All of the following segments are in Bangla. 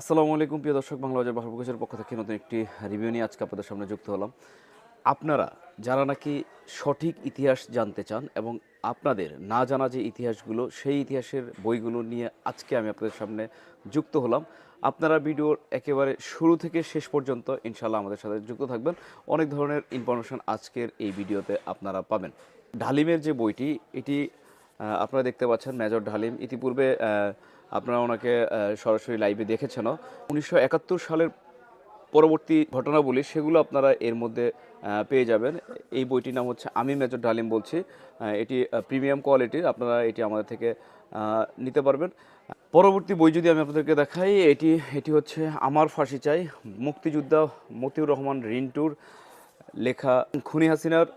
আসসালামু আলাইকুম, প্রিয় দর্শক, বাংলা বাজার বাহার পক্ষ থেকে নতুন একটি রিভিউ নিয়ে আজকে আপনাদের সামনে যুক্ত হলাম। আপনারা যারা নাকি সঠিক ইতিহাস জানতে চান এবং আপনাদের না জানা যে ইতিহাসগুলো, সেই ইতিহাসের বইগুলো নিয়ে আজকে আমি আপনাদের সামনে যুক্ত হলাম। আপনারা ভিডিওর একেবারে শুরু থেকে শেষ পর্যন্ত ইনশাল্লাহ আমাদের সাথে যুক্ত থাকবেন। অনেক ধরনের ইনফরমেশন আজকের এই ভিডিওতে আপনারা পাবেন। ঢালিমের যে বইটি, এটি আপনারা দেখতে পাচ্ছেন মেজর ঢালিম ইতিপূর্বে আপনারা ওনাকে সরাসরি লাইভে দেখেছেন উনিশশো সালের পরবর্তী ঘটনাবলী, সেগুলো আপনারা এর মধ্যে পেয়ে যাবেন। এই বইটির নাম হচ্ছে আমি মেজর ডালিম বলছি। এটি প্রিমিয়াম কোয়ালিটির আপনারা এটি আমাদের থেকে নিতে পারবেন। পরবর্তী বই যদি আমি আপনাদেরকে দেখাই, এটি এটি হচ্ছে আমার ফাঁসি চাই। মুক্তিযোদ্ধা মতিউর রহমান রিন্টুর লেখা খুনি হাসিনার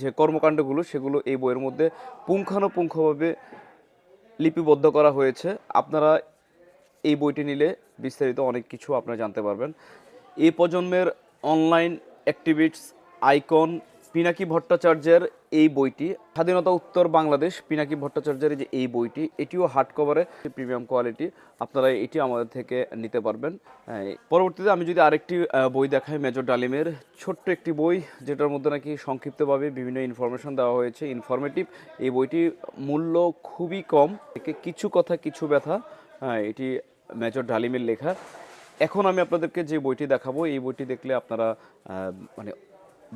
যে কর্মকাণ্ডগুলো, সেগুলো এই বইয়ের মধ্যে পুঙ্খানুপুঙ্খভাবে লিপিবদ্ধ করা হয়েছে। আপনারা এই বইটি নিলে বিস্তারিত অনেক কিছু আপনারা জানতে পারবেন। এই প্রজন্মের অনলাইন অ্যাক্টিভিটস আইকন পিনাকি ভট্টাচার্যের এই বইটি, স্বাধীনতা উত্তর বাংলাদেশ, পিনাকি ভট্টাচার্যের যে এই বইটি, এটিও হার্ড কভারে প্রিমিয়াম কোয়ালিটি আপনারা এটি আমাদের থেকে নিতে পারবেন। পরবর্তীতে আমি যদি আরেকটি বই দেখাই, মেজর ডালিমের ছোট্ট একটি বই, যেটার মধ্যে নাকি সংক্ষিপ্তভাবে বিভিন্ন ইনফরমেশন দেওয়া হয়েছে ইনফরমেটিভ এই বইটির মূল্য খুবই কম কিছু কথা, কিছু ব্যথা হ্যাঁ এটি মেজর ডালিমের লেখা। এখন আমি আপনাদেরকে যে বইটি দেখাবো, এই বইটি দেখলে আপনারা মানে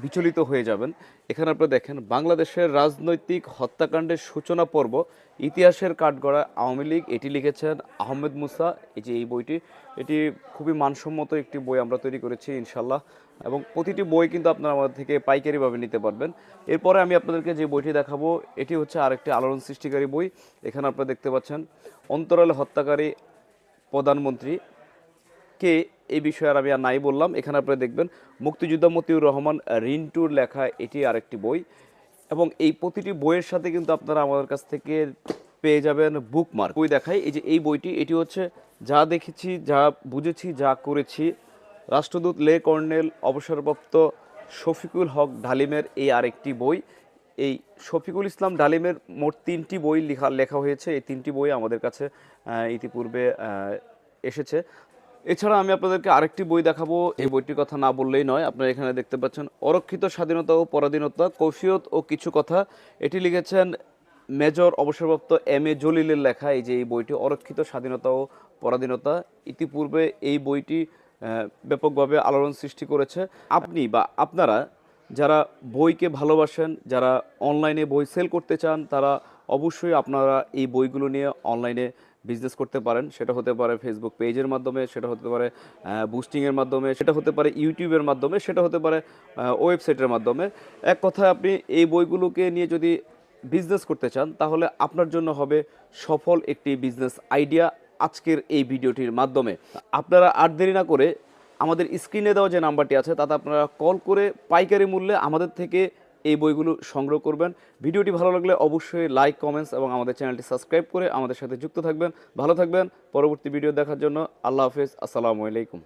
বিচলিত হয়ে যাবেন। এখানে আপনারা দেখেন, বাংলাদেশের রাজনৈতিক হত্যাকাণ্ডের সূচনা পর্ব ইতিহাসের কাঠগড়া আওয়ামী লীগ, এটি লিখেছেন আহমেদ মুসা। এই যে এই বইটি, এটি খুবই মানসম্মত একটি বই আমরা তৈরি করেছি ইনশাল্লাহ এবং প্রতিটি বই কিন্তু আপনারা আমাদের থেকে পাইকারিভাবে নিতে পারবেন। এরপরে আমি আপনাদেরকে যে বইটি দেখাবো, এটি হচ্ছে আরেকটি আলোড়ন সৃষ্টিকারী বই। এখানে আপনারা দেখতে পাচ্ছেন, অন্তরালে হত্যাকারী প্রধানমন্ত্রী কে এই বিষয়ে আমি আর নাই বললাম। এখানে আপনারা দেখবেন, মুক্তিযোদ্ধা মতিউর রহমান, রিন্টুর লেখা এটি আরেকটি বই। এবং এই প্রতিটি বইয়ের সাথে কিন্তু আপনারা আমাদের কাছ থেকে পেয়ে যাবেন বুকমার্ক বই দেখাই, এই যে এই বইটি, এটি হচ্ছে যা দেখেছি, যা বুঝেছি, যা করেছি। রাষ্ট্রদূত লে কর্নেল অবসরপ্রাপ্ত শফিকুল হক ঢালিমের এই আরেকটি বই। এই শফিকুল ইসলাম ডালিমের মোট তিনটি বই লেখা লেখা হয়েছে। এই তিনটি বই আমাদের কাছে ইতিপূর্বে এসেছে। এছাড়া আমি আপনাদেরকে আরেকটি বই দেখাবো। এই বইটির কথা না বললেই নয় আপনারা এখানে দেখতে পাচ্ছেন অরক্ষিত স্বাধীনতা ও পরাধীনতা কৌফিয়ত ও কিছু কথা। এটি লিখেছেন মেজর অবসরপ্রাপ্ত এম এ জলিলের লেখা। এই যে এই বইটি অরক্ষিত স্বাধীনতা ও পরাধীনতা ইতিপূর্বে এই বইটি ব্যাপকভাবে আলোড়ন সৃষ্টি করেছে। আপনি বা আপনারা যারা বইকে ভালোবাসেন যারা অনলাইনে বই সেল করতে চান তারা অবশ্যই আপনারা এই বইগুলো নিয়ে অনলাইনে বিজনেস করতে পারেন, সেটা হতে পারে ফেসবুক পেজের মাধ্যমে, সেটা হতে পারে বুস্টিংয়ের মাধ্যমে, সেটা হতে পারে ইউটিউবের মাধ্যমে, সেটা হতে পারে ওয়েবসাইটের মাধ্যমে। এক কথায় আপনি এই বইগুলোকে নিয়ে যদি বিজনেস করতে চান, তাহলে আপনার জন্য হবে সফল একটি বিজনেস আইডিয়া আজকের এই ভিডিওটির মাধ্যমে। আপনারা আর দেরি না করে আমাদের স্ক্রিনে দেওয়া যে নাম্বারটি আছে, তাতে আপনারা কল করে পাইকারি মূল্যে আমাদের থেকে এই বইগুলো সংগ্রহ করবেন। ভিডিওটি ভালো লাগলে অবশ্যই লাইক, কমেন্টস এবং আমাদের চ্যানেলটি সাবস্ক্রাইব করে আমাদের সাথে যুক্ত থাকবেন। ভালো থাকবেন। পরবর্তী ভিডিও দেখার জন্য আল্লাহ হাফেজ। আসসালামু আলাইকুম।